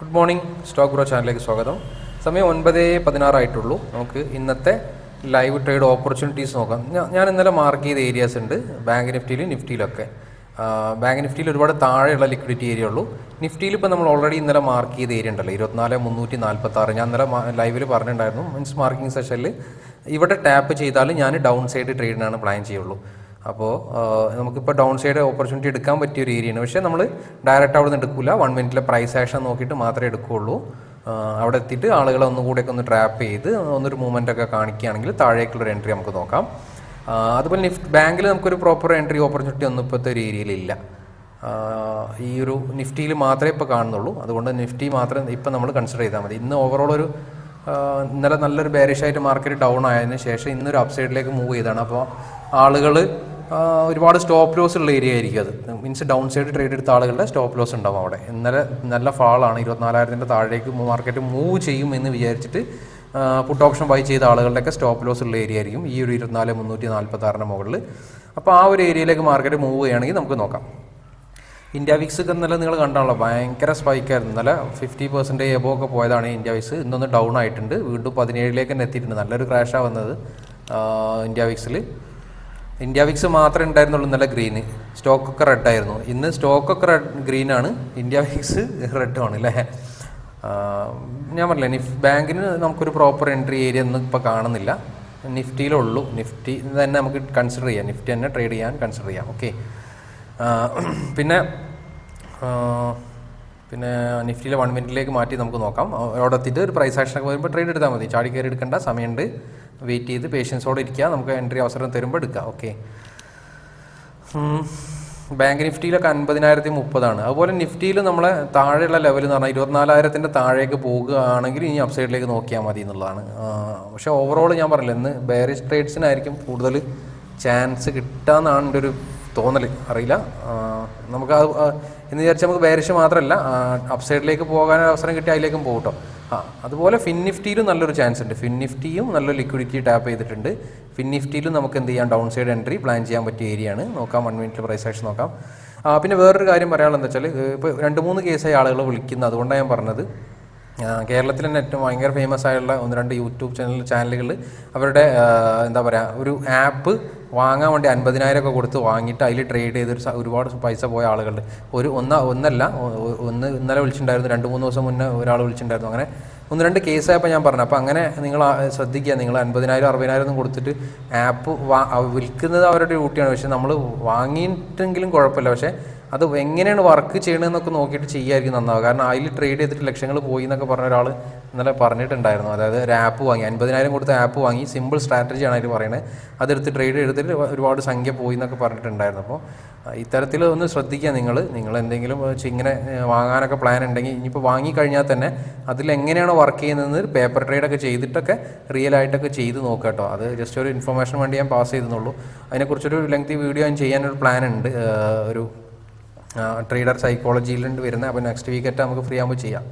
Good morning stock bro ചാനലിലേക്ക് സ്വാഗതം. സമയം ഒൻപത് പതിനാറായിട്ടുള്ളൂ. നമുക്ക് ഇന്നത്തെ ലൈവ് ട്രേഡ് ഓപ്പർച്യൂണിറ്റീസ് നോക്കാം. ഞാൻ ഇന്നലെ മാർക്ക് ചെയ്ത ഏരിയാസ് ഉണ്ട്. ബാങ്ക് നിഫ്റ്റിയിലും നിഫ്റ്റിയിലൊക്കെ ബാങ്ക് നിഫ്റ്റിയിൽ ഒരുപാട് താഴെയുള്ള ലിക്വിഡിറ്റി ഏരിയ ഉള്ളൂ. നിഫ്റ്റിയിൽ ഇപ്പോൾ നമ്മൾ ഓൾറെഡി ഇന്നലെ മാർക്ക് ചെയ്ത ഏരിയ ഉണ്ടല്ലോ. ഇരുപത്തിനാല് മുന്നൂറ്റി നാൽപ്പത്തി ആറ് ഞാൻ ഇന്നലെ ലൈവിൽ പറഞ്ഞിട്ടുണ്ടായിരുന്നു. മീൻസ് മാർക്കിംഗ് സെഷനിൽ ഇവിടെ ടാപ്പ് ചെയ്താൽ ഞാൻ ഡൗൺ സൈഡ് ട്രേഡിനാണ് പ്ലാൻ ചെയ്യുള്ളൂ. അപ്പോൾ നമുക്കിപ്പോൾ ഡൗൺ സൈഡ് ഓപ്പർച്യൂണിറ്റി എടുക്കാൻ പറ്റിയ ഒരു ഏരിയയാണ് പക്ഷേ നമ്മൾ ഡയറക്റ്റ് അവിടെ നിന്ന് എടുക്കില്ല വൺ മിനിറ്റിലെ പ്രൈസ് ആക്ഷൻ നോക്കിയിട്ട് മാത്രമേ എടുക്കുകയുള്ളൂ അവിടെ എത്തിയിട്ട് ആളുകളെ ഒന്നുകൂടെയൊക്കെ ഒന്ന് ട്രാപ്പ് ചെയ്ത് ഒന്നൊരു മൂവ്മെന്റ് ഒക്കെ കാണിക്കുകയാണെങ്കിൽ താഴേക്കുള്ളൊരു എൻട്രി നമുക്ക് നോക്കാം. അതുപോലെ നിഫ്റ്റ് ബാങ്കിൽ നമുക്കൊരു പ്രോപ്പർ എൻട്രി ഓപ്പർച്യൂണിറ്റി ഒന്നും ഇപ്പോഴത്തെ ഒരു ഏരിയയിലില്ല ഈ ഒരു നിഫ്റ്റിയിൽ മാത്രമേ ഇപ്പോൾ കാണുന്നുള്ളൂ. അതുകൊണ്ട് നിഫ്റ്റി മാത്രം ഇപ്പം നമ്മൾ കൺസിഡർ ചെയ്താൽ മതി. ഇന്ന് ഓവറോൾ ഒരു ഇന്നലെ നല്ലൊരു ബാരിഷായിട്ട് മാർക്കറ്റ് ഡൗൺ ആയതിനു ശേഷം ഇന്നൊരു അപ്സൈഡിലേക്ക് മൂവ് ചെയ്താണ് അപ്പോൾ ആളുകൾ ഒരുപാട് സ്റ്റോപ്പ് ലോസ് ഉള്ള ഏരിയ ആയിരിക്കും അത്. മീൻസ് ഡൗൺ സൈഡ് ട്രേഡ് എടുത്ത ആളുകളുടെ സ്റ്റോപ്പ് ലോസ് ഉണ്ടാവും അവിടെ. ഇന്നലെ നല്ല ഫാളാണ് ഇരുപത്തിനാലായിരത്തിന്റെ താഴേക്ക് മാർക്കറ്റ് മൂവ് ചെയ്യും എന്ന് വിചാരിച്ചിട്ട് പുട്ട് ഓപ്ഷൻ ബൈ ചെയ്ത ആളുകളുടെയൊക്കെ സ്റ്റോപ്പ് ലോസ് ഉള്ള ഏരിയ ആയിരിക്കും. ഈ ഒരു ഇരുപത്തിനാല് മുന്നൂറ്റി നാൽപ്പത്തി ആറിന്റെ മുകളിൽ. അപ്പോൾ ആ ഒരു ഏരിയയിലേക്ക് മാർക്കറ്റ് മൂവ് ചെയ്യുകയാണെങ്കിൽ നമുക്ക് നോക്കാം. ഇന്ത്യ വിക്സ് ഇന്നലെ നിങ്ങൾ കണ്ടാണല്ലോ ഭയങ്കര സ്പൈക്കായിരുന്നു ഇന്നലെ ഫിഫ്റ്റി പെർസെന്റേജ് എബോ ഒക്കെ പോയതാണ് ഇന്ത്യ വിക്സ് ഇന്നൊന്ന് ഡൗൺ ആയിട്ടുണ്ട്. വീണ്ടും പതിനേഴിലേക്ക് തന്നെ എത്തിയിട്ടുണ്ട്. നല്ലൊരു ക്രാഷാണ് വന്നത് ഇന്ത്യ വിക്സിൽ ഇന്ത്യ വിക്സ് മാത്രമേ ഉണ്ടായിരുന്നുള്ളൂ ഇന്നലെ ഗ്രീന് സ്റ്റോക്കൊക്കെ റെഡ് ആയിരുന്നു. ഇന്ന് സ്റ്റോക്കൊക്കെ റെഡ് ഗ്രീനാണ് ഇന്ത്യ വിക്സ് റെഡ് ആണ് അല്ലേ ഞാൻ പറഞ്ഞില്ല നിഫ് ബാങ്കിന് നമുക്കൊരു പ്രോപ്പർ എൻട്രി ഏരിയ ഒന്നും ഇപ്പോൾ കാണുന്നില്ല. നിഫ്റ്റിയിലുള്ളൂ. നിഫ്റ്റി തന്നെ നമുക്ക് കൺസിഡർ ചെയ്യാം. നിഫ്റ്റി തന്നെ ട്രേഡ് ചെയ്യാൻ കൺസിഡർ ചെയ്യാം. ഓക്കെ പിന്നെ പിന്നെ നിഫ്റ്റിയിലെ വൺ മിനിറ്റിലേക്ക് മാറ്റി നമുക്ക് നോക്കാം. അവിടെ എത്തിയിട്ട് ഒരു പ്രൈസ് ആക്ഷനൊക്കെ വരുമ്പോൾ ട്രേഡ് എടുത്താൽ മതി. ചാടി കയറി എടുക്കേണ്ട സമയമുണ്ട്. വെയിറ്റ് ചെയ്ത് പേഷ്യൻസോടെ ഇരിക്കുക നമുക്ക് എൻട്രി അവസരം തരുമ്പോൾ എടുക്കാം. ഓക്കെ ബാങ്ക് നിഫ്റ്റിയിലൊക്കെ അൻപതിനായിരത്തി മുപ്പതാണ് അതുപോലെ നിഫ്റ്റിയിൽ നമ്മളെ താഴെയുള്ള ലെവൽ എന്ന് പറഞ്ഞാൽ ഇരുപത്തിനാലായിരത്തിന്റെ താഴേക്ക് പോകുകയാണെങ്കിൽ ഇനി അപ്സൈഡിലേക്ക് നോക്കിയാൽ മതി എന്നുള്ളതാണ്. പക്ഷേ ഓവറോൾ ഞാൻ പറഞ്ഞില്ല ഇന്ന് ബേറിഷ് ട്രേഡ്സിനായിരിക്കും കൂടുതൽ ചാൻസ് കിട്ടാന്നാണ് എന്റെ ഒരു തോന്നൽ. അറിയില്ല. നമുക്ക് അത് എന്ന് വിചാരിച്ചാൽ നമുക്ക് ബേറിഷ് മാത്രമല്ല അപ്സൈഡിലേക്ക് പോകാൻ അവസരം കിട്ടി അതിലേക്കും പോകും ആ അതുപോലെ ഫിൻ നിഫ്റ്റിയിലും നല്ലൊരു ചാൻസ് ഉണ്ട്. ഫിൻ നിഫ്റ്റിയും നല്ല ലിക്വിഡിറ്റി ടാപ്പ് ചെയ്തിട്ടുണ്ട്. ഫിൻ നിഫ്റ്റിയിലും നമുക്ക് എന്ത് ചെയ്യാം? ഡൗൺ സൈഡ് എൻട്രി പ്ലാൻ ചെയ്യാൻ പറ്റിയ ഏരിയ ആണ്. നോക്കാം വൺ മിനിറ്റ് പ്രൈസ് ആക്ഷൻ നോക്കാം. പിന്നെ വേറൊരു കാര്യം പറയാനുള്ളത് വെച്ചാൽ ഇപ്പോൾ രണ്ട് മൂന്ന് കേസായി ആളുകൾ വിളിക്കുന്നത് അതുകൊണ്ടാണ് ഞാൻ പറഞ്ഞത്. കേരളത്തിൽ തന്നെ ഏറ്റവും ഭയങ്കര ഫേമസ് ആയുള്ള ഒന്ന് രണ്ട് യൂട്യൂബ് ചാനൽ ചാനലുകൾ അവരുടെ എന്താ പറയുക ഒരു ആപ്പ് വാങ്ങാൻ വേണ്ടി അൻപതിനായിരം ഒക്കെ കൊടുത്ത് വാങ്ങിയിട്ട് അതിൽ ട്രേഡ് ചെയ്തൊരു സ- ഒരുപാട് പൈസ പോയ ആളുകളുണ്ട്. ഒരു ഒന്ന ഒന്നല്ല ഒന്ന് ഇന്നലെ വിളിച്ചിട്ടുണ്ടായിരുന്നു രണ്ട് മൂന്ന് ദിവസം മുന്നേ ഒരാൾ വിളിച്ചിട്ടുണ്ടായിരുന്നു. അങ്ങനെ ഒന്ന് രണ്ട് കേസായപ്പോൾ ഞാൻ പറഞ്ഞു അപ്പോൾ അങ്ങനെ നിങ്ങൾ ശ്രദ്ധിക്കുക നിങ്ങൾ അൻപതിനായിരം അറുപതിനായിരം ഒന്നും കൊടുത്തിട്ട് ആപ്പ് വാ വിൽക്കുന്നത് അവരുടെ ഡ്യൂട്ടിയാണ് പക്ഷേ നമ്മൾ വാങ്ങിയിട്ടെങ്കിലും കുഴപ്പമില്ല. പക്ഷേ അത് എങ്ങനെയാണ് വർക്ക് ചെയ്യണമെന്നൊക്കെ നോക്കിയിട്ട് ചെയ്യായിരിക്കും നന്നാവുക. കാരണം അതിൽ ട്രേഡ് ചെയ്തിട്ട് ലക്ഷങ്ങൾ പോയി എന്നൊക്കെ പറഞ്ഞ ഒരാൾ ഇന്നലെ പറഞ്ഞിട്ടുണ്ടായിരുന്നു. അതായത് ഒരു ആപ്പ് വാങ്ങി അൻപതിനായിരം കൊടുത്ത ആപ്പ് വാങ്ങി സിമ്പിൾ സ്ട്രാറ്റജിയാണ് അതിൽ പറയുന്നത് അതെടുത്ത് ട്രേഡ് എടുത്തിട്ട് ഒരുപാട് സംഖ്യ പോയി എന്നൊക്കെ പറഞ്ഞിട്ടുണ്ടായിരുന്നു. അപ്പോൾ ഇത്തരത്തിൽ ഒന്ന് ശ്രദ്ധിക്കുക നിങ്ങൾ. നിങ്ങൾ എന്തെങ്കിലും ഇങ്ങനെ വാങ്ങാനൊക്കെ പ്ലാൻ ഉണ്ടെങ്കിൽ ഇനിയിപ്പോൾ വാങ്ങിക്കഴിഞ്ഞാൽ തന്നെ അതിൽ എങ്ങനെയാണ് വർക്ക് ചെയ്യുന്നത് പേപ്പർ ട്രേഡൊക്കെ ചെയ്തിട്ടൊക്കെ റിയൽ ആയിട്ടൊക്കെ ചെയ്ത് നോക്കുക കേട്ടോ. അത് ജസ്റ്റ് ഒരു ഇൻഫർമേഷൻ വേണ്ടി ഞാൻ പാസ് ചെയ്തെന്നുള്ളൂ. അതിനെക്കുറിച്ചൊരു ലെങ്തി വീഡിയോ ഞാൻ ചെയ്യാനൊരു പ്ലാൻ ഉണ്ട്. ഒരു ട്രേഡർ സൈക്കോളജിയിലുണ്ട് വരുന്നത് അപ്പോൾ നെക്സ്റ്റ് വീക്കറ്റ് നമുക്ക് ഫ്രീ ആകുമ്പോൾ ചെയ്യാം.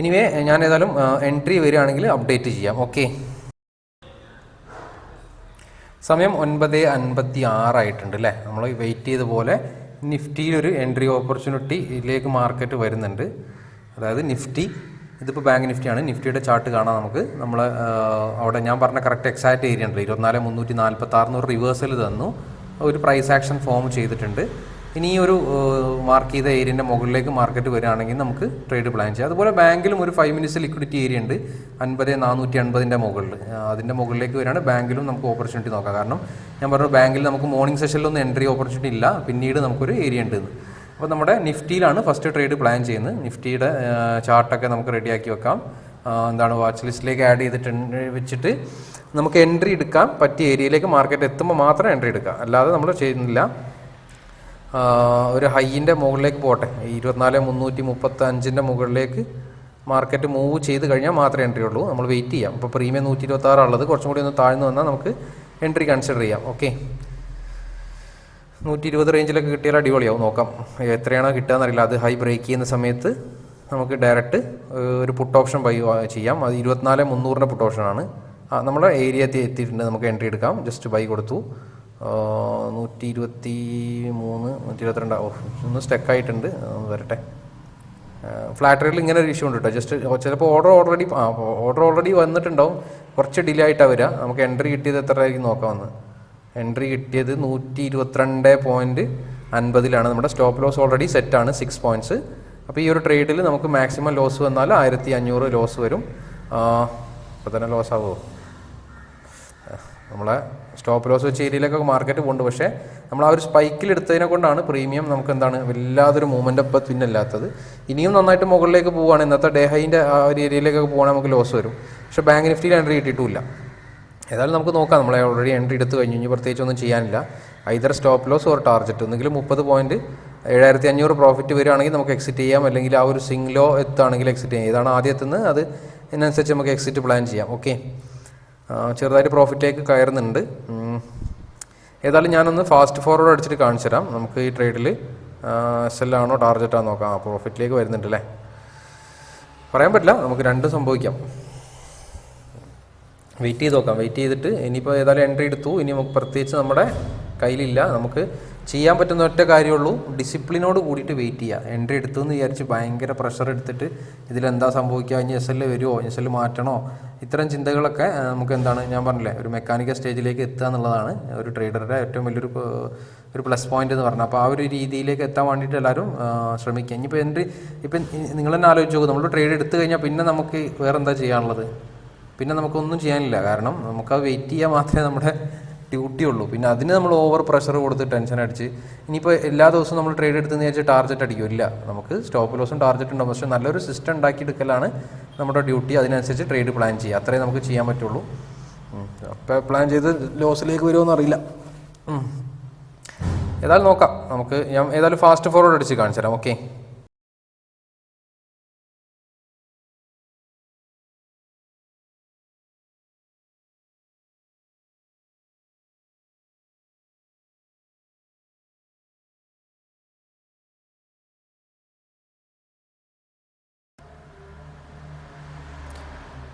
എനിവേ ഞാൻ ഏതായാലും എൻട്രി വരികയാണെങ്കിൽ അപ്ഡേറ്റ് ചെയ്യാം. ഓക്കെ സമയം ഒൻപത് അൻപത്തി ആറായിട്ടുണ്ട് അല്ലേ നമ്മൾ വെയിറ്റ് ചെയ്ത പോലെ നിഫ്റ്റിയിൽ ഒരു എൻട്രി ഓപ്പർച്യൂണിറ്റിയിലേക്ക് മാർക്കറ്റ് വരുന്നുണ്ട്. അതായത് നിഫ്റ്റി ഇതിപ്പോൾ ബാങ്ക് നിഫ്റ്റിയാണ് നിഫ്റ്റിയുടെ ചാർട്ട് കാണാം നമുക്ക്. നമ്മൾ അവിടെ ഞാൻ പറഞ്ഞ കറക്റ്റ് എക്സാക്റ്റ് ഏരിയ ഉണ്ട് ഇരുപത്തിനാല് മുന്നൂറ്റി നാൽപ്പത്തി ഒരു റിവേഴ്സൽ തന്നു. ഒരു പ്രൈസ് ആക്ഷൻ ഫോം ചെയ്തിട്ടുണ്ട്. ഇനി ഈ ഒരു മാർക്ക് ചെയ്ത ഏരിയന്റെ മുകളിലേക്ക് മാർക്കറ്റ് വരികയാണെങ്കിൽ നമുക്ക് ട്രേഡ് പ്ലാൻ ചെയ്യാം. അതുപോലെ ബാങ്കിലും ഒരു ഫൈവ് മിനിറ്റ്സ് ലിക്വിഡിറ്റി ഏരിയ ഉണ്ട്. അൻപത് നാനൂറ്റി അൻപതിന്റെ മുകളിൽ. അതിന്റെ മുകളിലേക്ക് വരികയാണ്. ബാങ്കിലും നമുക്ക് ഓപ്പർച്യൂണിറ്റി നോക്കാം. കാരണം ഞാൻ പറഞ്ഞു ബാങ്കിൽ നമുക്ക് മോർണിംഗ് സെഷനിലൊന്നും എൻട്രി ഓപ്പർച്യൂണിറ്റി ഇല്ല. പിന്നീട് നമുക്കൊരു ഏരിയ ഉണ്ട് അപ്പോൾ നമ്മുടെ നിഫ്റ്റിയിലാണ് ഫസ്റ്റ് ട്രേഡ് പ്ലാൻ ചെയ്യുന്നത്. നിഫ്റ്റിയുടെ ചാർട്ടൊക്കെ നമുക്ക് റെഡിയാക്കി വെക്കാം. എന്താണ് വാച്ച് ലിസ്റ്റിലേക്ക് ആഡ് ചെയ്തിട്ടുണ്ട് വെച്ചിട്ട് നമുക്ക് എൻട്രി എടുക്കാം പറ്റിയ ഏരിയയിലേക്ക് മാർക്കറ്റ് എത്തുമ്പോൾ മാത്രം എൻട്രി എടുക്കാം. അല്ലാതെ നമ്മൾ ചെയ്യുന്നില്ല. ഒരു ഹൈയിന്റെ മുകളിലേക്ക് പോട്ടെ. ഇരുപത്തിനാല് മുന്നൂറ്റി മുപ്പത്തി അഞ്ചിന്റെ മുകളിലേക്ക് മാർക്കറ്റ് മൂവ് ചെയ്ത് കഴിഞ്ഞാൽ മാത്രമേ എൻട്രി ഉള്ളൂ. നമ്മൾ വെയിറ്റ് ചെയ്യാം. ഇപ്പോൾ പ്രീമിയം നൂറ്റി ഇരുപത്തി ആറുള്ളത് കുറച്ചും കൂടി ഒന്ന് താഴ്ന്നു വന്നാൽ നമുക്ക് എൻട്രി കൺസിഡർ ചെയ്യാം. ഓക്കെ നൂറ്റി ഇരുപത് റേഞ്ചിലൊക്കെ കിട്ടിയാൽ അടിപൊളിയാവും. നോക്കാം. എത്രയാണോ കിട്ടുകയെന്നറിയില്ല. അത് ഹൈ ബ്രേക്ക് ചെയ്യുന്ന സമയത്ത് നമുക്ക് ഡയറക്റ്റ് ഒരു പുട്ട് ഓപ്ഷൻ ബൈ ചെയ്യാം. അത് ഇരുപത്തിനാല് മുന്നൂറിന്റെ പുട്ട് ഓപ്ഷനാണ് നമ്മുടെ ഏരിയ എത്തി എത്തിയിട്ടുണ്ട്. നമുക്ക് എൻട്രി എടുക്കാം. ജസ്റ്റ് ബൈ കൊടുത്തു. നൂറ്റി ഇരുപത്തി മൂന്ന് നൂറ്റി ഇരുപത്തിരണ്ട് ഓ ഒന്ന് സ്റ്റക്കായിട്ടുണ്ട്. വരട്ടെ. ഫ്ലാറ്റ് റേറ്റിൽ ഇങ്ങനെ ഒരു ഇഷ്യൂ ഉണ്ട് കേട്ടോ ജസ്റ്റ് ചിലപ്പോൾ ഓർഡർ ഓൾറെഡി ആ ഓർഡർ ഓൾറെഡി വന്നിട്ടുണ്ടാവും. കുറച്ച് ഡിലേ ആയിട്ടാണ് വരിക നമുക്ക് എൻട്രി കിട്ടിയത് എത്ര ആയിരിക്കും നോക്കാം വന്ന് എൻട്രി കിട്ടിയത് നൂറ്റി ഇരുപത്തിരണ്ട് പോയിന്റ് അൻപതിലാണ്. നമ്മുടെ സ്റ്റോപ്പ് ലോസ് ഓൾറെഡി സെറ്റ് ആണ്. സിക്സ് പോയിന്റ്സ് അപ്പോൾ ഈ ഒരു ട്രേഡിൽ നമുക്ക് മാക്സിമം ലോസ് വന്നാൽ ആയിരത്തി അഞ്ഞൂറ് ലോസ് വരും അപ്പോൾ തന്നെ ലോസ് ആവുമോ നമ്മളെ സ്റ്റോപ്പ് ലോസ് വെച്ച് ഏരിയയിലേക്കൊക്കെ മാർക്കറ്റ് പോകുന്നുണ്ട് പക്ഷേ നമ്മൾ ആ ഒരു സ്പൈക്കിൽ എടുത്തതിനെ കൊണ്ടാണ് പ്രീമിയം നമുക്ക് എന്താണ് വല്ലാതൊരു മൂവ്മെന്റ് അപ്പം പിന്നെ ഇല്ലാത്തത് ഇനിയും നന്നായിട്ട് മുകളിലേക്ക് പോവുകയാണ്. ഇന്നത്തെ ഡേ ഹൈന്റെ ആ ഒരു ഏരിയയിലേക്കൊക്കെ പോവുകയാണെങ്കിൽ നമുക്ക് ലോസ് വരും. പക്ഷേ ബാങ്ക് നിഫ്റ്റിയിൽ എൻട്രി കിട്ടിയിട്ടില്ല. ഏതായാലും നമുക്ക് നോക്കാം. നമ്മളെ ഓൾറെഡി എൻട്രി എടുത്ത് കഴിഞ്ഞു. ഇനി പ്രത്യേകിച്ച് ഒന്നും ചെയ്യാനില്ല. Either stop loss or target ഒന്നെങ്കിൽ മുപ്പത് പോയിന്റ് ഏഴായിരത്തി അഞ്ഞൂറ് പ്രോഫിറ്റ് വരികയാണെങ്കിൽ നമുക്ക് എക്സിറ്റ് ചെയ്യാം. അല്ലെങ്കിൽ ആ ഒരു സിംഗ് ലോ എത്തുകയാണെങ്കിൽ എക്സിറ്റ് ചെയ്യാം. ഇതാണ് ആദ്യം എത്തുന്നത്? അത് ഇതിനനുസരിച്ച് നമുക്ക് എക്സിറ്റ് പ്ലാൻ ചെയ്യാം. ഓക്കെ ചെറുതായിട്ട് പ്രോഫിറ്റിലേക്ക് കയറുന്നുണ്ട്. ഏതായാലും ഞാനൊന്ന് ഫാസ്റ്റ് ഫോർവേഡ് അടിച്ചിട്ട് കാണിച്ചു തരാം. നമുക്ക് ഈ ട്രേഡിൽ ടാർജറ്റ് ആണോ നോക്കാം. പ്രോഫിറ്റിലേക്ക് വരുന്നുണ്ട് അല്ലേ? പറയാൻ പറ്റില്ല. നമുക്ക് രണ്ടും സംഭവിക്കാം. വെയിറ്റ് ചെയ്ത് നോക്കാം. വെയിറ്റ് ചെയ്തിട്ട് ഇനിയിപ്പോൾ ഏതായാലും എൻട്രി എടുത്തു. ഇനി നമുക്ക് പ്രത്യേകിച്ച് നമ്മുടെ കയ്യിലില്ല. നമുക്ക് ചെയ്യാൻ പറ്റുന്ന ഒറ്റ കാര്യമുള്ളൂ. ഡിസിപ്ലിനോട് കൂടിയിട്ട് വെയിറ്റ് ചെയ്യുക എൻട്രി എടുത്തു എന്ന് വിചാരിച്ച് ഭയങ്കര പ്രഷർ എടുത്തിട്ട് ഇതിലെന്താ സംഭവിക്കുക? ഇനി എസ് എൽ വരുമോ എസ് എൽ മാറ്റണോ? ഇത്തരം ചിന്തകളൊക്കെ നമുക്ക് എന്താണ് ഞാൻ പറഞ്ഞില്ലേ ഒരു മെക്കാനിക്കൽ സ്റ്റേജിലേക്ക് എത്തുക എന്നുള്ളതാണ് ഒരു ട്രേഡറുടെ ഏറ്റവും വലിയൊരു ഒരു പ്ലസ് പോയിന്റ് എന്ന് പറഞ്ഞാൽ അപ്പോൾ ആ ഒരു രീതിയിലേക്ക് എത്താൻ വേണ്ടിയിട്ട് എല്ലാവരും ശ്രമിക്കുക. ഇനിയിപ്പോൾ എൻട്രി ഇപ്പം നിങ്ങൾ തന്നെ ആലോചിച്ച് നോക്കും. നമ്മൾ ട്രേഡ് എടുത്തു കഴിഞ്ഞാൽ പിന്നെ നമുക്ക് വേറെന്താ ചെയ്യാനുള്ളത്? പിന്നെ നമുക്കൊന്നും ചെയ്യാനില്ല. കാരണം നമുക്ക് വെയിറ്റ് ചെയ്യാൻ മാത്രമേ നമ്മുടെ ഡ്യൂട്ടി ഉള്ളൂ പിന്നെ അതിന് നമ്മൾ ഓവർ പ്രഷർ കൊടുത്ത് ടെൻഷൻ അടിച്ച് ഇനിയിപ്പോൾ എല്ലാ ദിവസവും നമ്മൾ ട്രേഡ് എടുത്തെന്ന് വിചാരിച്ച് ടാർജറ്റ് അടിക്കും. ഇല്ല. നമുക്ക് സ്റ്റോപ്പ് ലോസും ടാർജറ്റ് ഉണ്ടാവും. പക്ഷേ നല്ലൊരു സിസ്റ്റം ഉണ്ടാക്കിയെടുക്കലാണ് നമ്മുടെ ഡ്യൂട്ടി അതിനനുസരിച്ച് ട്രേഡ് പ്ലാൻ ചെയ്യുക. അത്രേ നമുക്ക് ചെയ്യാൻ പറ്റുള്ളൂ. അപ്പോൾ പ്ലാൻ ചെയ്ത് ലോസിലേക്ക് വരുമോ എന്നറിയില്ല. ഏതായാലും നോക്കാം. നമുക്ക് ഞാൻ ഏതായാലും ഫാസ്റ്റ് ഫോർവേഡ് അടിച്ച് കാണിച്ചു തരാം ഓക്കെ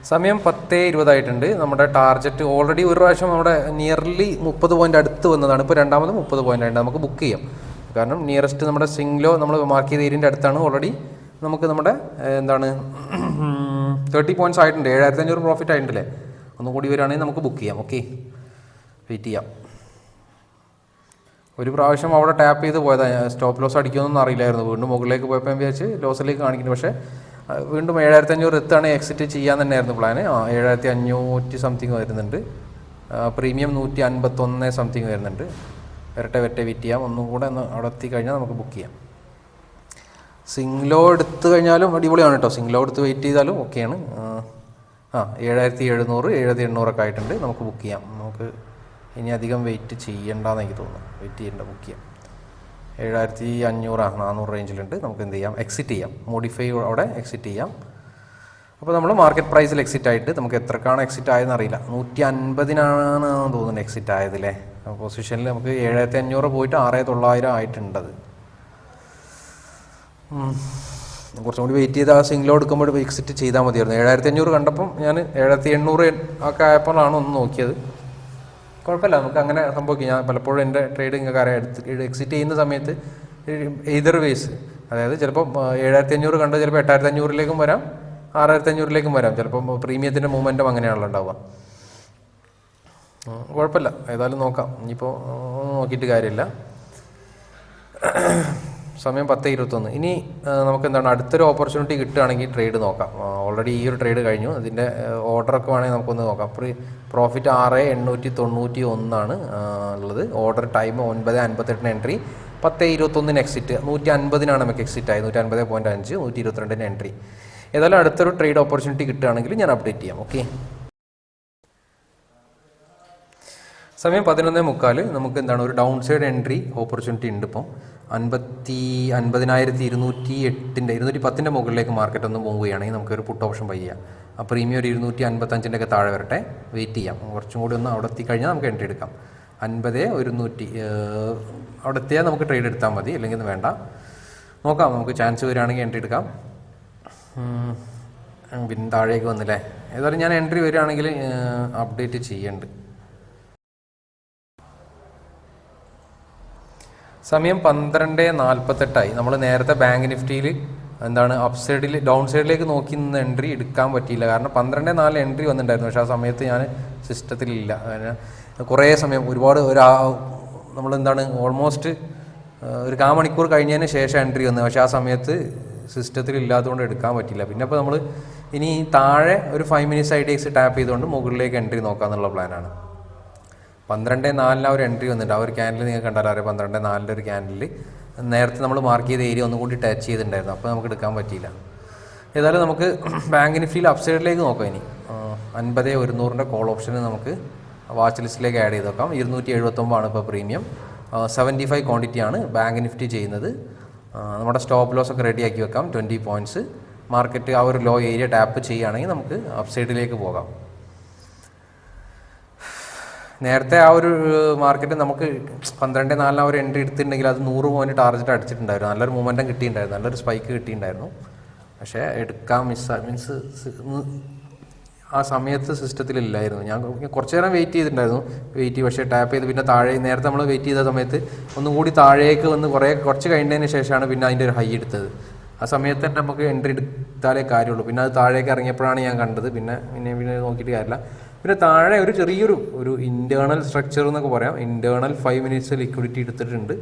സമയം പത്തേ ഇരുപതായിട്ടുണ്ട്. നമ്മുടെ ടാർജറ്റ് ഓൾറെഡി ഒരു പ്രാവശ്യം നമ്മുടെ നിയർലി മുപ്പത് പോയിന്റ് അടുത്ത് വന്നതാണ്. ഇപ്പോൾ രണ്ടാമത് മുപ്പത് പോയിന്റ് ആയിട്ട് നമുക്ക് ബുക്ക് ചെയ്യാം. കാരണം നിയറസ്റ്റ് നമ്മുടെ സിംഗ്ലോ നമ്മൾ മാർക്ക് ചെയ്ത ഏരിയന്റെ അടുത്താണ് ഓൾറെഡി നമുക്ക് നമ്മുടെ എന്താണ് തേർട്ടി പോയിന്റ്സ് ആയിട്ടുണ്ട്. ഏഴായിരത്തി അഞ്ഞൂറ് പ്രോഫിറ്റ് ആയിട്ടുണ്ടല്ലേ? ഒന്നും കൂടി വരികയാണെങ്കിൽ നമുക്ക് ബുക്ക് ചെയ്യാം. ഓക്കെ വെയിറ്റ് ചെയ്യാം. ഒരു പ്രാവശ്യം അവിടെ ടാപ്പ് ചെയ്ത് പോയതാണ് സ്റ്റോപ്പ് ലോസ് അടിക്കുമെന്നൊന്നും അറിയില്ലായിരുന്നു. വീണ്ടും മുകളിലേക്ക് പോയപ്പോൾ വിചാരിച്ച് ലോസിലേക്ക് കാണിക്കുന്നു. പക്ഷേ വീണ്ടും ഏഴായിരത്തി അഞ്ഞൂറ് എത്താണ് എക്സിറ്റ് ചെയ്യാൻ തന്നെയായിരുന്നു പ്ലാന് ആ ഏഴായിരത്തി അഞ്ഞൂറ്റി സംതിങ് വരുന്നുണ്ട്. പ്രീമിയം നൂറ്റി അൻപത്തൊന്ന് സംതിങ് വരുന്നുണ്ട്. വരട്ടെ വരട്ടെ വെയിറ്റ് ചെയ്യാം. ഒന്നും കൂടെ ഒന്ന് അവിടെ എത്തിക്കഴിഞ്ഞാൽ നമുക്ക് ബുക്ക് ചെയ്യാം. സിംഗ്ലോ എടുത്തു കഴിഞ്ഞാലും അടിപൊളിയാണ് കേട്ടോ സിംഗ്ലോ എടുത്ത് വെയിറ്റ് ചെയ്താലും ഓക്കെയാണ് ആ ഏഴായിരത്തി എഴുന്നൂറ് ഏഴായിരത്തി എണ്ണൂറൊക്കെ ആയിട്ടുണ്ട്. നമുക്ക് ബുക്ക് ചെയ്യാം. നമുക്ക് ഇനി അധികം വെയിറ്റ് ചെയ്യണ്ടെന്ന് എനിക്ക് തോന്നുന്നു. വെയിറ്റ് ചെയ്യേണ്ട ബുക്ക് ചെയ്യാം. ഏഴായിരത്തി അഞ്ഞൂറ് നാനൂറ് റേഞ്ചിലുണ്ട് നമുക്ക് എന്ത് ചെയ്യാം? എക്സിറ്റ് ചെയ്യാം. മോഡിഫൈ അവിടെ എക്സിറ്റ് ചെയ്യാം. അപ്പോൾ നമ്മൾ മാർക്കറ്റ് പ്രൈസിൽ എക്സിറ്റ് ആയിട്ട് നമുക്ക് എത്രക്കാണ് എക്സിറ്റ് ആയതെന്ന് അറിയില്ല. നൂറ്റി അൻപതിനാണ് തോന്നുന്നു എക്സിറ്റ് ആയതില്ലേ പൊസിഷനിൽ നമുക്ക് ഏഴായിരത്തി അഞ്ഞൂറ് പോയിട്ട് ആറ് തൊള്ളായിരം ആയിട്ടുണ്ടത്. കുറച്ചും കൂടി വെയിറ്റ് ചെയ്ത് ആ സിംഗിലോ എടുക്കുമ്പോൾ എക്സിറ്റ് ചെയ്താൽ മതിയായിരുന്നു. ഏഴായിരത്തി അഞ്ഞൂറ് കണ്ടപ്പം ഞാൻ ഏഴായിരത്തി എണ്ണൂറ് ഒക്കെ ആയപ്പോഴാണ് ഒന്ന് നോക്കിയത്. കുഴപ്പമില്ല. നമുക്ക് അങ്ങനെ സംഭവിക്കും. ഞാൻ പലപ്പോഴും എന്റെ ട്രേഡിംഗ് കാര്യം എടുത്ത് എക്സിറ്റ് ചെയ്യുന്ന സമയത്ത് എയ്തർ വേസ് അതായത് ചിലപ്പോൾ ഏഴായിരത്തി അഞ്ഞൂറ് കണ്ട് ചിലപ്പോൾ എട്ടായിരത്തി അഞ്ഞൂറിലേക്കും വരാം ആറായിരത്തി അഞ്ഞൂറിലേക്കും വരാം. ചിലപ്പോൾ പ്രീമിയത്തിന്റെ മൂവ്മെന്റും അങ്ങനെയാണല്ലോ ഉണ്ടാവുക. കുഴപ്പമില്ല. ഏതായാലും നോക്കാം. ഇനിയിപ്പോൾ നോക്കിയിട്ട് കാര്യമില്ല. സമയം പത്ത് ഇരുപത്തൊന്ന്. ഇനി നമുക്ക് എന്താണ് അടുത്തൊരു ഓപ്പർച്യൂണിറ്റി കിട്ടുകയാണെങ്കിൽ ട്രേഡ് നോക്കാം. ഓൾറെഡി ഈ ഒരു ട്രേഡ് കഴിഞ്ഞു. ഇതിന്റെ ഓർഡറൊക്കെ വേണമെങ്കിൽ നമുക്കൊന്ന് നോക്കാം. പ്രീ പ്രോഫിറ്റ് ആറ് എണ്ണൂറ്റി തൊണ്ണൂറ്റി ഒന്നാണ് ഉള്ളത്. ഓർഡർ ടൈം ഒൻപത് അൻപത്തെട്ടിന് എൻട്രി പത്ത് ഇരുപത്തൊന്നിന് എക്സിറ്റ് നൂറ്റി അൻപതിനാണ് നമുക്ക് എക്സിറ്റ് ആയത്. നൂറ്റി അൻപത് പോയിന്റ് അഞ്ച് നൂറ്റി ഇരുപത്തിരണ്ടിന് എൻട്രി ഏതായാലും അടുത്തൊരു ട്രേഡ് ഓപ്പർച്യൂണിറ്റി കിട്ടുകയാണെങ്കിൽ ഞാൻ അപ്ഡേറ്റ് ചെയ്യാം. ഓക്കെ സമയം പതിനൊന്നേ മുക്കാൽ. നമുക്ക് എന്താണ് ഒരു ഡൗൺ സൈഡ് എൻട്രി ഓപ്പർച്യൂണിറ്റി ഉണ്ട് ഇപ്പം. അൻപത്തി അൻപതിനായിരത്തി ഇരുന്നൂറ്റി എട്ടിന്റെ ഇരുന്നൂറ്റി പത്തിന്റെ മുകളിലേക്ക് മാർക്കറ്റ് ഒന്ന് മൂവ് നമുക്കൊരു പുട്ട് ഓപ്ഷൻ ബൈ ചെയ്യാം. ആ പ്രീമിയം ഒരു ഇരുന്നൂറ്റി അൻപത്തഞ്ചിന്റെ ഒക്കെ താഴെ വരട്ടെ. വെയിറ്റ് ചെയ്യാം. കുറച്ചും കൂടി ഒന്ന് അവിടെ എത്തിക്കഴിഞ്ഞാൽ നമുക്ക് എൻട്രി എടുക്കാം. അൻപത് ഒരുന്നൂറ്റി അവിടെ എത്തിയാൽ നമുക്ക് ട്രേഡ് എടുത്താൽ മതി. അല്ലെങ്കിൽ വേണ്ട. നോക്കാം. നമുക്ക് ചാൻസ് വരികയാണെങ്കിൽ എൻട്രി എടുക്കാം. പിന്നെ താഴേക്ക് വന്നില്ലേ? ഏതായാലും ഞാൻ എൻട്രി വരികയാണെങ്കിൽ അപ്ഡേറ്റ് ചെയ്യുന്നുണ്ട് സമയം പന്ത്രണ്ട് നാൽപ്പത്തെട്ടായി. നമ്മൾ നേരത്തെ ബാങ്ക് നിഫ്റ്റിയിൽ എന്താണ് അപ്പ് സൈഡിൽ ഡൗൺ സൈഡിലേക്ക് നോക്കി നിന്ന് എൻട്രി എടുക്കാൻ പറ്റിയില്ല. കാരണം പന്ത്രണ്ട് നാല് എൻട്രി വന്നിട്ടുണ്ടായിരുന്നു. പക്ഷേ ആ സമയത്ത് ഞാൻ സിസ്റ്റത്തിലില്ല കുറേ സമയം ഒരുപാട് ഒരു നമ്മൾ എന്താണ് ഓൾമോസ്റ്റ് ഒരു കാ മണിക്കൂർ കഴിഞ്ഞതിന് ശേഷം എൻട്രി വന്നത് പക്ഷേ ആ സമയത്ത് സിസ്റ്റത്തിൽ ഇല്ലാത്തതുകൊണ്ട് എടുക്കാൻ പറ്റില്ല പിന്നെ അപ്പോൾ നമ്മൾ ഇനി താഴെ ഒരു five minutes I T X tap ചെയ്തുകൊണ്ട് മുകളിലേക്ക് എൻട്രി നോക്കാമെന്നുള്ള പ്ലാനാണ് പന്ത്രണ്ട് നാലിന് ആ ഒരു എൻട്രി വന്നിട്ടുണ്ട്. ആ ഒരു ക്യാൻഡിൽ നിങ്ങൾ കണ്ടാൽ അറിയാം പന്ത്രണ്ട് നാലിന്റെ ഒരു ക്യാൻഡിൽ നേരത്തെ നമ്മൾ മാർക്ക് ചെയ്ത ഏരിയ ഒന്നും കൂടി ടച്ച് ചെയ്തിട്ടുണ്ടായിരുന്നു. അപ്പോൾ നമുക്ക് എടുക്കാൻ പറ്റിയില്ല. ഏതായാലും നമുക്ക് ബാങ്ക് നിഫ്റ്റിയിൽ അപ്സൈഡിലേക്ക് നോക്കാം ഇനി. അൻപത് ഒരുന്നൂറിന്റെ കോൾ ഓപ്ഷന് നമുക്ക് വാച്ച് ലിസ്റ്റിലേക്ക് ആഡ് ചെയ്ത് നോക്കാം. ഇരുന്നൂറ്റി എഴുപത്തൊമ്പതാണ് ഇപ്പോൾ പ്രീമിയം സെവന്റി ഫൈവ് ക്വാണ്ടിറ്റിയാണ് ബാങ്ക് നിഫ്റ്റി ചെയ്യുന്നത്. നമ്മുടെ സ്റ്റോപ്പ് ലോസ് ഒക്കെ റെഡിയാക്കി വെക്കാം. ട്വന്റി പോയിന്റ്സ് മാർക്കറ്റ് ആ ഒരു ലോ ഏരിയ ടാപ്പ് ചെയ്യുകയാണെങ്കിൽ നമുക്ക് അപ്സൈഡിലേക്ക് പോകാം. നേരത്തെ ആ ഒരു മാർക്കറ്റ് നമുക്ക് പന്ത്രണ്ട് നാലിന് ആ ഒരു എൻട്രി എടുത്തിട്ടുണ്ടെങ്കിൽ അത് നൂറ് പോയിന്റ് ടാർഗറ്റ് അടിച്ചിട്ടുണ്ടായിരുന്നു. നല്ലൊരു മൂമെന്റം കിട്ടിയിട്ടുണ്ടായിരുന്നു. നല്ലൊരു സ്പൈക്ക് കിട്ടിയിട്ടുണ്ടായിരുന്നു. പക്ഷേ എടുക്കാൻ മിസ് മീൻസ് ആ സമയത്ത് സിസ്റ്റത്തിലില്ലായിരുന്നു ഞാൻ കുറച്ച് നേരം വെയിറ്റ് ചെയ്തിട്ടുണ്ടായിരുന്നു. വെയിറ്റ് ചെയ്ത് പക്ഷേ ടാപ്പ് ചെയ്ത് പിന്നെ താഴെ നേരത്തെ നമ്മൾ വെയിറ്റ് ചെയ്ത സമയത്ത് ഒന്നും കൂടി താഴേക്ക് വന്ന് കുറേ കുറച്ച് കഴിഞ്ഞതിന് ശേഷമാണ് പിന്നെ അതിന്റെ ഒരു ഹൈ എടുത്തത്. ആ സമയത്ത് തന്നെ നമുക്ക് എൻട്രി എടുത്താലേ കാര്യമുള്ളൂ. പിന്നെ അത് താഴേക്ക് ഇറങ്ങിയപ്പോഴാണ് ഞാൻ കണ്ടത്. പിന്നെ പിന്നെ പിന്നെ നോക്കിയിട്ട് കാര്യമില്ല. പിന്നെ താഴെ ഒരു ചെറിയൊരു ഒരു ഇന്റേർണൽ സ്ട്രക്ചർ എന്നൊക്കെ പറയാം. ഇന്റേർണൽ ഫൈവ് മിനിറ്റ്സ് ലിക്വിഡിറ്റി എടുത്തിട്ടുണ്ട്.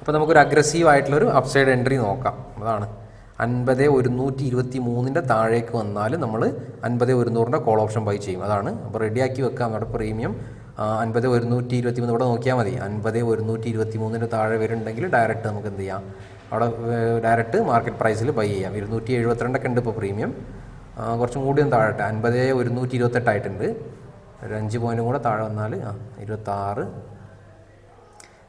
അപ്പോൾ നമുക്കൊരു അഗ്രസീവ് ആയിട്ടുള്ളൊരു അപ്സൈഡ് എൻട്രി നോക്കാം. അതാണ്. അൻപത് ഒരുന്നൂറ്റി ഇരുപത്തി മൂന്നിന്റെ താഴേക്ക് വന്നാൽ നമ്മൾ അൻപത് ഒരുന്നൂറിന്റെ കോൾ ഓപ്ഷൻ ബൈ ചെയ്യും. അതാണ്. അപ്പോൾ റെഡിയാക്കി വെക്കാം. നമ്മുടെ പ്രീമിയം അൻപത് ഒരുന്നൂറ്റി ഇരുപത്തി മൂന്ന് ഇവിടെ നോക്കിയാൽ മതി. അൻപത് ഒരുന്നൂറ്റി ഇരുപത്തി മൂന്നിന്റെ താഴെ വരുന്നുണ്ടെങ്കിൽ ഡയറക്റ്റ് നമുക്ക് എന്ത് ചെയ്യാം? അവിടെ ഡയറക്റ്റ് മാർക്കറ്റ് പ്രൈസിൽ ബൈ ചെയ്യാം. ഇരുന്നൂറ്റി എഴുപത്തിരണ്ടൊക്കെ ഉണ്ട് ഇപ്പോൾ പ്രീമിയം കുറച്ചും കൂടി ഒന്ന് താഴട്ടെ അൻപത് ഒരുന്നൂറ്റി ഇരുപത്തെട്ടായിട്ടുണ്ട് ഒരു അഞ്ച് പോയിന്റും കൂടെ താഴെ വന്നാൽ ആ ഇരുപത്താറ്.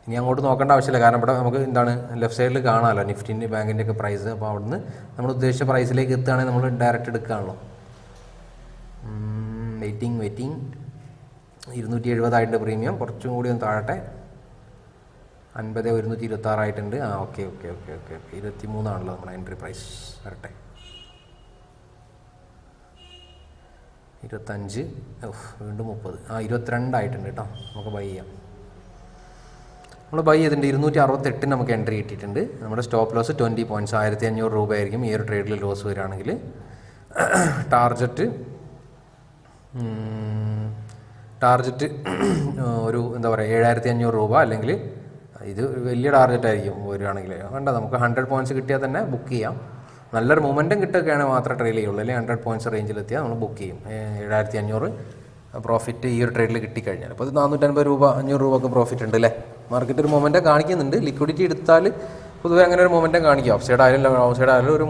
ഇനി അങ്ങോട്ട് നോക്കേണ്ട ആവശ്യമില്ല. കാരണം ഇവിടെ നമുക്ക് എന്താണ് ലെഫ്റ്റ് സൈഡിൽ കാണാമല്ലോ. നിഫ്റ്റിന്റെ ബാങ്കിന്റെ ഒക്കെ പ്രൈസ് അപ്പോൾ അവിടുന്ന് നമ്മൾ ഉദ്ദേശിച്ച പ്രൈസിലേക്ക് എത്തുകയാണെങ്കിൽ നമ്മൾ ഡയറക്റ്റ് എടുക്കുകയാണല്ലോ. വെയിറ്റിംഗ് വെയിറ്റിംഗ് ഇരുന്നൂറ്റി എഴുപതായിട്ടുണ്ട് പ്രീമിയം കുറച്ചും കൂടി ഒന്ന് താഴട്ടെ. അൻപത് ഒരുന്നൂറ്റി ഇരുപത്താറായിട്ടുണ്ട് ആ ഓക്കെ ഓക്കെ ഓക്കെ ഓക്കെ ഇരുപത്തി മൂന്നാണല്ലോ നമ്മുടെ എൻട്രി പ്രൈസ് വരട്ടെ. ഇരുപത്തഞ്ച് വീണ്ടും മുപ്പത്. ആ ഇരുപത്തിരണ്ടായിട്ടുണ്ട് കേട്ടോ. നമുക്ക് ബൈ ചെയ്യാം. നമ്മൾ ബൈ ചെയ്തിട്ടുണ്ട്. ഇരുന്നൂറ്റി അറുപത്തെട്ടിന് നമുക്ക് എൻട്രി കിട്ടിയിട്ടുണ്ട്. നമ്മുടെ സ്റ്റോപ്പ് ലോസ് ട്വന്റി പോയിന്റ്സ് ആയിരത്തി അഞ്ഞൂറ് രൂപയായിരിക്കും ഈ ഒരു ട്രേഡിൽ ലോസ് വരികയാണെങ്കിൽ. ടാർജറ്റ് ടാർജറ്റ് ഒരു എന്താ പറയുക ഏഴായിരത്തി അഞ്ഞൂറ് രൂപ അല്ലെങ്കിൽ ഇത് വലിയ ടാർജറ്റ് ആയിരിക്കും വരികയാണെങ്കിൽ. വേണ്ട നമുക്ക് ഹൺഡ്രഡ് പോയിന്റ്സ് കിട്ടിയാൽ തന്നെ ബുക്ക് ചെയ്യാം. നല്ലൊരു മൊമെന്റം കിട്ടുകയാണെങ്കിൽ മാത്രമേ ട്രെയിൽ ചെയ്യുള്ളൂ. അല്ലെങ്കിൽ ഹൺഡ്രഡ് പോയിന്റ്സ് റേഞ്ചിലെത്തിയാൽ നമ്മൾ ബുക്ക് ചെയ്യും. ഏഴായിരത്തി അഞ്ഞൂറ് പ്രോഫിറ്റ് ഈ ഒരു ട്രേഡിൽ കിട്ടിക്കഴിഞ്ഞാൽ അപ്പോൾ നാനൂറ്റൻപത് രൂപ അഞ്ഞൂറ് രൂപ ഒക്കെ പ്രോഫിറ്റ് ഉണ്ട് അല്ലേ മാർക്കറ്റ് ഒരു മൊമെന്റം കാണിക്കുന്നുണ്ട്. ലിക്വിഡിറ്റി എടുത്താൽ പൊതുവെ അങ്ങനെ ഒരു മൊമെന്റം കാണിക്കും. അപ്പ് സൈഡ് ആയാലും ഓഫ് സൈഡ് ആയാലും ഒരു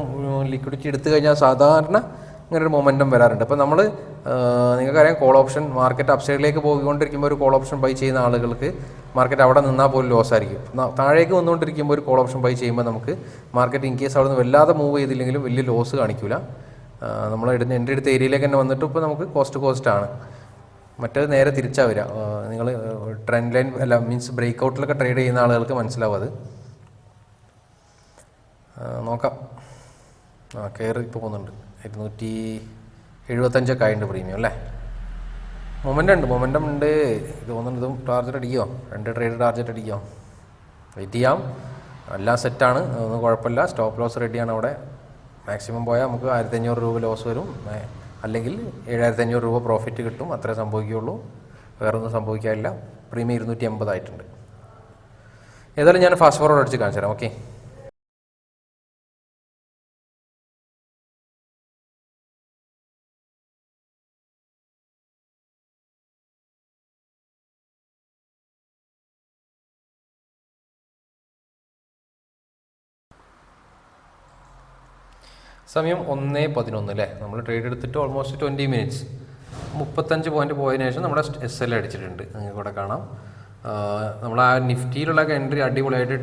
ലിക്വിഡിറ്റി എടുത്തു കഴിഞ്ഞാൽ സാധാരണ ഇങ്ങനെ ഒരു മൊമെന്റം വരാറുണ്ട്. അപ്പോൾ നമ്മൾ നിങ്ങൾക്കറിയാം കോൾ ഓപ്ഷൻ മാർക്കറ്റ് അപ്സൈഡിലേക്ക് പോയിക്കൊണ്ടിരിക്കുമ്പോൾ ഒരു കോൾ ഓപ്ഷൻ ബൈ ചെയ്യുന്ന ആളുകൾക്ക് മാർക്കറ്റ് അവിടെ നിന്നാൽ പോലും ലോസ് ആയിരിക്കും. താഴേക്ക് വന്നുകൊണ്ടിരിക്കുമ്പോൾ ഒരു കോൾ ഓപ്ഷൻ ബൈ ചെയ്യുമ്പോൾ നമുക്ക് മാർക്കറ്റ് ഇൻ കേസ് അവിടെ നിന്ന് വല്ലാതെ മൂവ് ചെയ്തില്ലെങ്കിലും വലിയ ലോസ് കാണിക്കില്ല നമ്മൾ എടുത്ത് എന്റെ അടുത്ത ഏരിയയിലേക്ക് തന്നെ വന്നിട്ട് ഇപ്പോൾ നമുക്ക് കോസ്റ്റ് കോസ്റ്റ് ആണ്. മറ്റേത് നേരെ തിരിച്ചാൽ വരിക നിങ്ങൾ ട്രെൻഡ് ലൈൻ അല്ല മീൻസ് ബ്രേക്ക് ഔട്ടിലൊക്കെ ട്രേഡ് ചെയ്യുന്ന ആളുകൾക്ക് മനസ്സിലാവും അത്. നോക്കാം. ആ കയറി പോകുന്നുണ്ട്. ഇരുന്നൂറ്റി എഴുപത്തഞ്ചൊക്കെ ആയിട്ടുണ്ട് പ്രീമിയം അല്ലേ? മൊമെന്റം ഉണ്ട് മൊമെന്റം ഉണ്ട്. ഇത് തോന്നുന്നു ഇതും ടാർജറ്റ് അടിക്കുമോ രണ്ട് ട്രേഡ് ടാർജറ്റ് അടിക്കുമോ വെയിറ്റ് ചെയ്യാം. എല്ലാം സെറ്റാണ് ഒന്നും കുഴപ്പമില്ല. സ്റ്റോപ്പ് ലോസ് റെഡിയാണ് അവിടെ. മാക്സിമം പോയാൽ നമുക്ക് ആയിരത്തി അഞ്ഞൂറ് രൂപ ലോസ് വരും. അല്ലെങ്കിൽ ഏഴായിരത്തി അഞ്ഞൂറ് രൂപ പ്രോഫിറ്റ് കിട്ടും. അത്രേ സംഭവിക്കുകയുള്ളൂ. വേറെ ഒന്നും സംഭവിക്കാനില്ല. പ്രീമിയം ഇരുന്നൂറ്റി എൺപതായിട്ടുണ്ട് ഏതായാലും ഞാൻ ഫാസ്റ്റ് ഫോർവേഡ് അടിച്ച് കാണിച്ചു തരാം ഓക്കെ സമയം ഒന്നേ പതിനൊന്ന് അല്ലേ? നമ്മൾ ട്രേഡ് എടുത്തിട്ട് ഓൾമോസ്റ്റ് ട്വന്റി മിനിറ്റ്സ് മുപ്പത്തഞ്ച് പോയിന്റ് പോയതിനു ശേഷം നമ്മുടെ എസ് എൽ അടിച്ചിട്ടുണ്ട്. നിങ്ങൾക്ക് ഇവിടെ കാണാം. നമ്മൾ ആ നിഫ്റ്റിയിലുള്ള എൻട്രി അടിപൊളിയായിട്ട്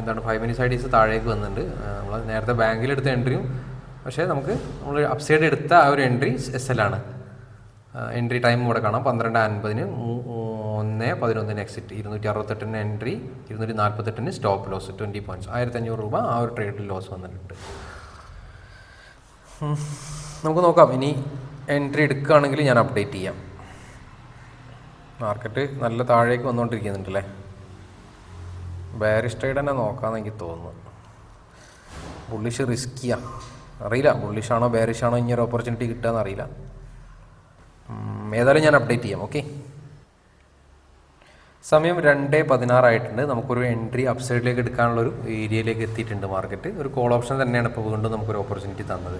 എന്താണ് ഫൈവ് മിനിറ്റ്സ് ഐഡീസ് താഴേക്ക് വന്നിട്ടുണ്ട്. നമ്മൾ നേരത്തെ ബാങ്കിൽ എടുത്ത എൻട്രിയും പക്ഷേ നമുക്ക് നമ്മൾ അപ്സൈഡ് എടുത്ത ആ ഒരു എൻട്രി എസ് എൽ ആണ്. എൻട്രി ടൈം ഇവിടെ കാണാം. പന്ത്രണ്ട് അൻപതിന് ഒന്ന് പതിനൊന്നിന് എക്സിറ്റ് ഇരുന്നൂറ്റി അറുപത്തെട്ടിന് എൻട്രി ഇരുന്നൂറ്റി നാൽപ്പത്തെട്ടിന് സ്റ്റോപ്പ് ലോസ് ട്വന്റി പോയിന്റ്സ് ആയിരത്തഞ്ഞൂറ് രൂപ ആ ഒരു ട്രേഡിൽ ലോസ് വന്നിട്ടുണ്ട്. നമുക്ക് നോക്കാം. ഇനി എൻട്രി എടുക്കുകയാണെങ്കിൽ ഞാൻ അപ്ഡേറ്റ് ചെയ്യാം. മാർക്കറ്റ് നല്ല താഴേക്ക് വന്നുകൊണ്ടിരിക്കുന്നുണ്ടല്ലേ? ബാരിഷ് ട്രേഡ് തന്നെ നോക്കാമെന്ന് എനിക്ക് തോന്നുന്നു. ബുള്ളിഷ് റിസ്ക്കിയാ അറിയില്ല. ബുള്ളിഷാണോ ബാരിഷാണോ ഇനി ഒരു ഓപ്പർച്യൂണിറ്റി കിട്ടുക എന്നറിയില്ല ഏതായാലും ഞാൻ അപ്ഡേറ്റ് ചെയ്യാം. ഓക്കെ സമയം രണ്ട് പതിനാറായിട്ടുണ്ട്. നമുക്കൊരു എൻട്രി അപ്സൈഡിലേക്ക് എടുക്കാനുള്ള ഒരു ഏരിയയിലേക്ക് എത്തിയിട്ടുണ്ട് മാർക്കറ്റ് ഒരു കോൾ ഓപ്ഷൻ തന്നെയാണ് ഇപ്പോൾ വീണ്ടും നമുക്കൊരു ഓപ്പർച്യൂണിറ്റി തന്നത്.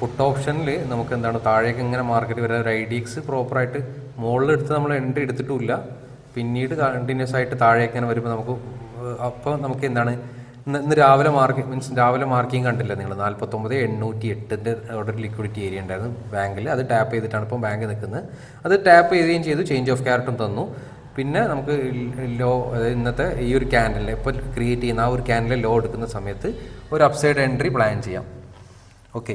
പുട്ട് ഓപ്ഷനിൽ നമുക്ക് എന്താണ് താഴേക്ക് ഇങ്ങനെ മാർക്കറ്റ് വരാൻ ഒരു ഐ ഡി എക്സ് പ്രോപ്പറായിട്ട് മുകളിൽ എടുത്ത് നമ്മൾ എൻട്രി എടുത്തിട്ടില്ല പിന്നീട് കണ്ടിന്യൂസ് ആയിട്ട് താഴേക്ക് ഇങ്ങനെ വരുമ്പോൾ നമുക്ക് അപ്പോൾ നമുക്ക് എന്താണ് ഇന്ന് രാവിലെ മാർക്ക് മീൻസ് രാവിലെ മാർക്കിങ് കണ്ടില്ല നിങ്ങൾ? നാൽപ്പത്തൊമ്പത് എണ്ണൂറ്റി എട്ടിന്റെ അവിടെ ഒരു ലിക്വിഡിറ്റി ഏരിയ ഉണ്ടായിരുന്നു ബാങ്കിൽ അത് ടാപ്പ് ചെയ്തിട്ടാണ് ഇപ്പം ബാങ്ക് നിൽക്കുന്നത്. അത് ടാപ്പ് ചെയ്യുകയും ചെയ്തു ചേഞ്ച് ഓഫ് ക്യാരറ്റും തന്നു. പിന്നെ നമുക്ക് ലോ ഇന്നത്തെ ഈ ഒരു ക്യാൻഡലിനെ ഇപ്പോൾ ക്രിയേറ്റ് ചെയ്യുന്ന ആ ഒരു ക്യാൻഡലിൽ ലോ എടുക്കുന്ന സമയത്ത് ഒരു അപ്സൈഡ് എൻട്രി പ്ലാൻ ചെയ്യാം. ഓക്കെ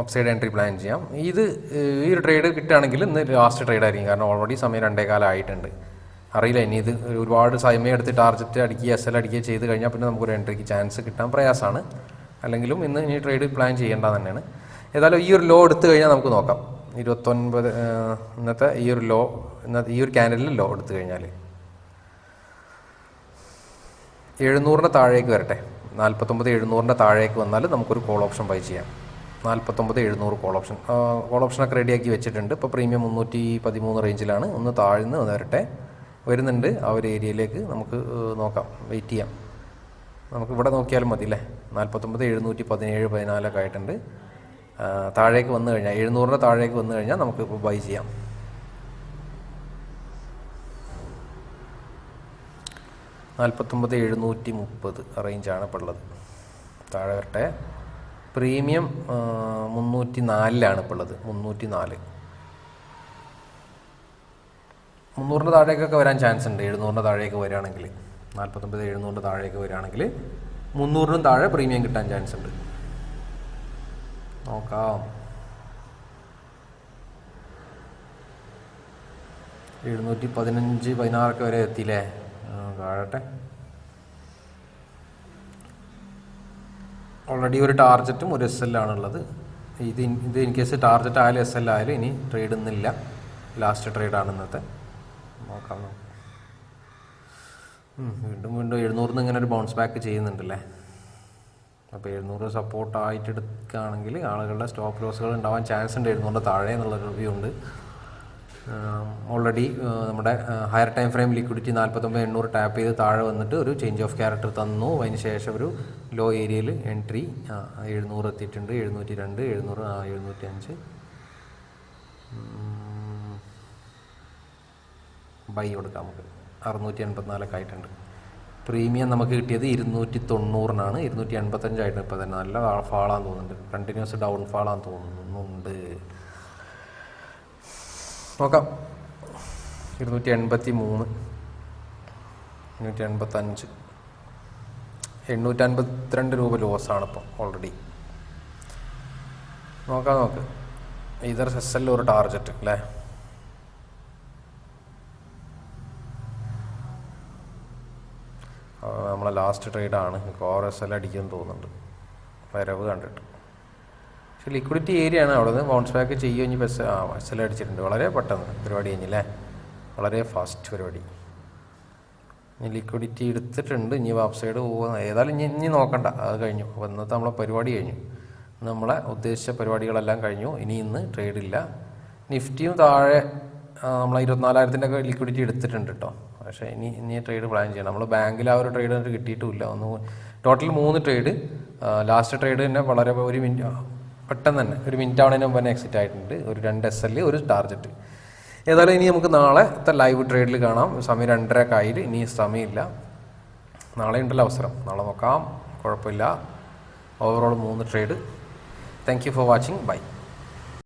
അപ്സൈഡ് എൻട്രി പ്ലാൻ ചെയ്യാം. ഇത് ഈ ഒരു ട്രേഡ് കിട്ടുകയാണെങ്കിൽ ഇന്ന് ലാസ്റ്റ് ട്രേഡ് ആയിരിക്കും. കാരണം ഓൾറെഡി സമയം രണ്ടേകാലം ആയിട്ടുണ്ട്. അറിയില്ല ഇനി ഇത് ഒരുപാട് സമയം എടുത്ത് ടാർജറ്റ് അടിക്കുക എസ് എൽ അടിക്കുക ചെയ്ത് കഴിഞ്ഞാൽ പിന്നെ നമുക്കൊരു എൻട്രിക്ക് ചാൻസ് കിട്ടാൻ പ്രയാസമാണ്. അല്ലെങ്കിലും ഇന്ന് ഇനി ട്രേഡ് പ്ലാൻ ചെയ്യേണ്ട തന്നെയാണ് ഏതായാലും ഈ ഒരു ലോ എടുത്തു കഴിഞ്ഞാൽ നമുക്ക് നോക്കാം. ഇരുപത്തൊൻപത് ഇന്നത്തെ ഈ ഒരു ലോ ഇന്നത്തെ ഈ ഒരു ക്യാൻഡലിൽ ലോ എടുത്തു കഴിഞ്ഞാൽ എഴുന്നൂറിന്റെ താഴേക്ക് വരട്ടെ. നാൽപ്പത്തൊമ്പത് എഴുന്നൂറിന്റെ താഴേക്ക് വന്നാൽ നമുക്കൊരു കോൾ ഓപ്ഷൻ ബൈ ചെയ്യാം. നാൽപ്പത്തൊമ്പത് എഴുന്നൂറ് കോൾ ഓപ്ഷൻ കോൾ ഓപ്ഷനൊക്കെ റെഡിയാക്കി വെച്ചിട്ടുണ്ട്. ഇപ്പോൾ പ്രീമിയം മുന്നൂറ്റി പതിമൂന്ന് റേഞ്ചിലാണ് ഒന്ന് താഴ്ന്ന് വരട്ടെ. വരുന്നുണ്ട്. ആ ഒരു ഏരിയയിലേക്ക് നമുക്ക് നോക്കാം. വെയിറ്റ് ചെയ്യാം. നമുക്ക് ഇവിടെ നോക്കിയാലും മതി അല്ലേ നാൽപ്പത്തൊമ്പത് എഴുന്നൂറ്റി പതിനേഴ് പതിനാലൊക്കെ ആയിട്ടുണ്ട്. താഴേക്ക് വന്നു കഴിഞ്ഞാൽ എഴുന്നൂറിന്റെ താഴേക്ക് വന്നു കഴിഞ്ഞാൽ നമുക്ക് ഇപ്പോൾ ബൈ ചെയ്യാം. നാൽപ്പത്തൊമ്പത് എഴുന്നൂറ്റി മുപ്പത് റേഞ്ചാണ് ഇപ്പോൾ ഉള്ളത്. താഴെ വരട്ടെ. പ്രീമിയം മുന്നൂറ്റി നാലിലാണ് ഇപ്പോൾ ഉള്ളത്. മുന്നൂറ്റി നാല് മുന്നൂറിന്റെ താഴേക്കൊക്കെ വരാൻ ചാൻസ് ഉണ്ട്. എഴുന്നൂറിന്റെ താഴേക്ക് വരികയാണെങ്കിൽ നാൽപ്പത്തൊമ്പത് എഴുന്നൂറിന്റെ താഴേക്ക് വരികയാണെങ്കിൽ മുന്നൂറിനും താഴെ പ്രീമിയം കിട്ടാൻ ചാൻസ് ഉണ്ട്. നോക്കാം. എഴുന്നൂറ്റി പതിനഞ്ച് പതിനാറൊക്കെ വരെ എത്തിയില്ലേ? കാഴട്ടെ ഓൾറെഡി ഒരു ടാർജറ്റും ഒരു എസ് എൽ ആണുള്ളത്. ഇത് ഇത് ഇൻ കേസ് ടാർജറ്റ് ആയാലും എസ് എൽ ആയാലും ഇനി ട്രേഡ് ഇന്നില്ല ലാസ്റ്റ് ട്രേഡാണ് ഇന്നത്തെ. നോക്കാം വീണ്ടും വീണ്ടും എഴുന്നൂറിന് ഇങ്ങനെ ഒരു ബൗൺസ് ബാക്ക് ചെയ്യുന്നുണ്ടല്ലേ? അപ്പോൾ എഴുന്നൂറ് സപ്പോർട്ടായിട്ട് എടുക്കുകയാണെങ്കിൽ ആളുകളുടെ സ്റ്റോപ്പ് ലോസുകൾ ഉണ്ടാവാൻ ചാൻസ് ഉണ്ട് എഴുന്നൂറിന്റെ താഴെ എന്നുള്ളൊരു റിവ്യൂ ഉണ്ട്. ഓൾറെഡി നമ്മുടെ ഹയർ ടൈം ഫ്രെയിം ലിക്വിഡിറ്റി നാൽപ്പത്തൊമ്പത് എണ്ണൂറ് ടാപ്പ് ചെയ്ത് താഴെ വന്നിട്ട് ഒരു ചേഞ്ച് ഓഫ് ക്യാരക്ടർ തന്നു. അതിന് ശേഷം ഒരു ലോ ഏരിയയിൽ എൻട്രി എഴുന്നൂറ് എത്തിയിട്ടുണ്ട്. എഴുന്നൂറ്റി രണ്ട് എഴുന്നൂറ് എഴുന്നൂറ്റി അഞ്ച് ബൈ കൊടുക്കാം നമുക്ക്. അറുന്നൂറ്റി എൺപത്തിനാലൊക്കെ ആയിട്ടുണ്ട്. പ്രീമിയം നമുക്ക് കിട്ടിയത് ഇരുന്നൂറ്റി തൊണ്ണൂറിനാണ് ഇരുന്നൂറ്റി എൺപത്തഞ്ചായിട്ട് ഇപ്പോൾ തന്നെ. നല്ല ഫാളാന്ന് തോന്നുന്നുണ്ട്. കണ്ടിന്യൂസ് ഡൗൺ ഫാളാന്ന് തോന്നുന്നുണ്ട്. നോക്കാം. ഇരുന്നൂറ്റി എൺപത്തി മൂന്ന് ഇരുന്നൂറ്റി എൺപത്തഞ്ച് എണ്ണൂറ്റി അൻപത്തിരണ്ട് രൂപ ലോസാണ് ഇപ്പം ഓൾറെഡി നോക്കാം. നോക്ക് ഇതർ എസ് എൽ ഒരു ടാർജറ്റ് അല്ലേ? നമ്മളെ ലാസ്റ്റ് ട്രേഡാണ് ഓർ എസ് എൽ അടിക്കുമെന്ന് തോന്നുന്നുണ്ട്. വരവ് കണ്ടിട്ട്. പക്ഷേ ലിക്വിഡിറ്റി ഏരിയ ആണ് അവിടെ നിന്ന് ബൗൺസ് ബാക്ക് ചെയ്യുക ഇനി ബസ് ആ എസ് എൽ അടിച്ചിട്ടുണ്ട്. വളരെ പെട്ടെന്ന് പരിപാടി കഴിഞ്ഞില്ലേ വളരെ ഫാസ്റ്റ് പരിപാടി. ഇനി ലിക്വിഡിറ്റി എടുത്തിട്ടുണ്ട്. ഇനി വാപ് സൈഡ് പോകുക ഏതായാലും ഇനി ഇനി നോക്കണ്ട. അത് കഴിഞ്ഞു. അപ്പോൾ ഇന്നത്തെ നമ്മളെ പരിപാടി കഴിഞ്ഞു. നമ്മളെ ഉദ്ദേശിച്ച പരിപാടികളെല്ലാം കഴിഞ്ഞു. ഇനി ഇന്ന് ട്രേഡില്ല നിഫ്റ്റിയും താഴെ നമ്മളെ ഇരുപത്തിനാലായിരത്തിന്റെ ഒക്കെ ലിക്വിഡിറ്റി എടുത്തിട്ടുണ്ട് കേട്ടോ പക്ഷേ ഇനി ഇനി ട്രേഡ് പ്ലാൻ ചെയ്യണം നമ്മൾ ബാങ്കിൽ ആ ഒരു ട്രേഡ് എന്നിട്ട് കിട്ടിയിട്ടുമില്ല ഒന്ന് ടോട്ടൽ മൂന്ന് ട്രേഡ് ലാസ്റ്റ് ട്രേഡ് തന്നെ വളരെ ഒരു മിനിറ്റ് പെട്ടെന്ന് തന്നെ ഒരു മിനിറ്റ് ആവണതിന് മുമ്പ് തന്നെ എക്സിറ്റ് ആയിട്ടുണ്ട്. ഒരു രണ്ട് എസ് എൽ ഒരു ടാർജറ്റ് ഏതായാലും ഇനി നമുക്ക് നാളത്തെ ലൈവ് ട്രേഡിൽ കാണാം. സമയം രണ്ടര കായിൽ ഇനി സമയമില്ല. നാളെ ഉണ്ടല്ലോ അവസരം. നാളെ നോക്കാം. കുഴപ്പമില്ല. ഓവറോൾ മൂന്ന് trade thank you for watching bye